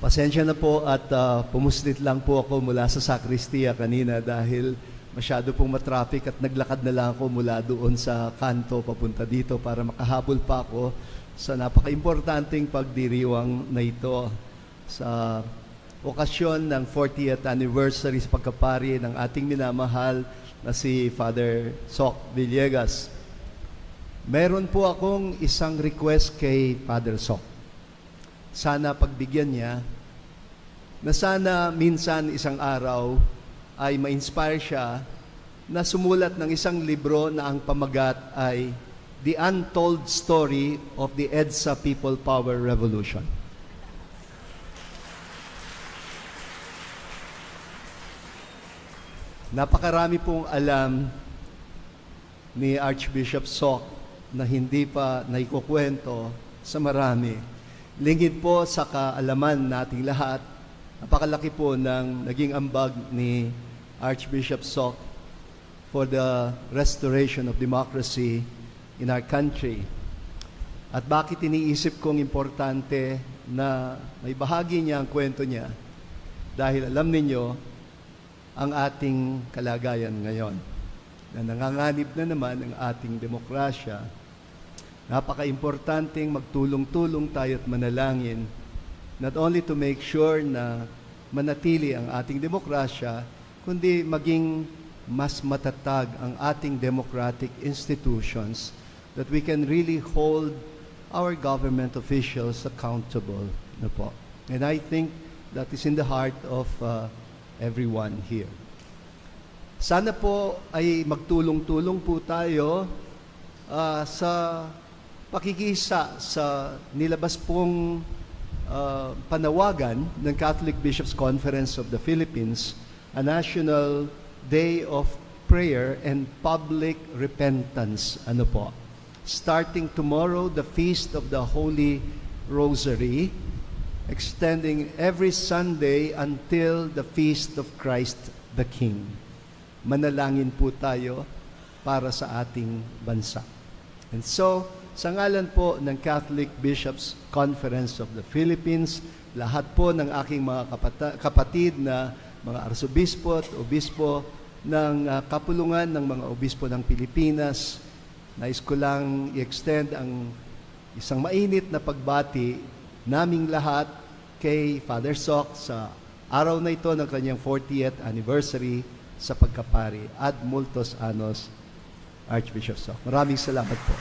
Pasensya na po at uh, pumuslit lang po ako mula sa sakristiya kanina dahil masyado pong matraffic at naglakad na lang ako mula doon sa kanto papunta dito para makahabol pa ako sa napaka-importanting pagdiriwang na ito sa okasyon ng 40th anniversary sa pagkapari ng ating minamahal na si Father Sok Villegas. Meron po akong isang request kay Father Sok. Sana pagbigyan niya na sana minsan isang araw ay ma-inspire siya na sumulat ng isang libro na ang pamagat ay The Untold Story of the EDSA People Power Revolution. Napakarami pong alam ni Archbishop Sok na hindi pa naikukwento sa marami. Lingid po sa kaalaman nating lahat, napakalaki po ng naging ambag ni Archbishop Sok for the restoration of democracy in our country. At bakit iniisip kong importante na may bahagi niya ang kwento niya? Dahil alam ninyo, ang ating kalagayan ngayon na nanganganib na naman ang ating demokrasya, napaka-importanting magtulong-tulong tayo at manalangin not only to make sure na manatili ang ating demokrasya, kundi maging mas matatag ang ating democratic institutions that we can really hold our government officials accountable na po. And I think that is in the heart of uh, everyone here. Sana po ay magtulong-tulong po tayo uh, sa pakikisa sa nilabas pong uh, panawagan ng Catholic Bishops Conference of the Philippines, a national day of prayer and public repentance. Ano po? Starting tomorrow, the feast of the Holy Rosary, extending every Sunday until the feast of Christ the King. Manalangin po tayo para sa ating bansa. And so, sa ngalan po ng Catholic Bishops Conference of the Philippines, lahat po ng aking mga kapata- kapatid na mga arsobispo at obispo ng uh, kapulungan ng mga obispo ng Pilipinas, nais ko lang i-extend ang isang mainit na pagbati naming lahat kay Father Sok sa araw na ito ng kanyang 40th anniversary sa pagkapari. Ad multos anos, Archbishop Sok. Maraming salamat po.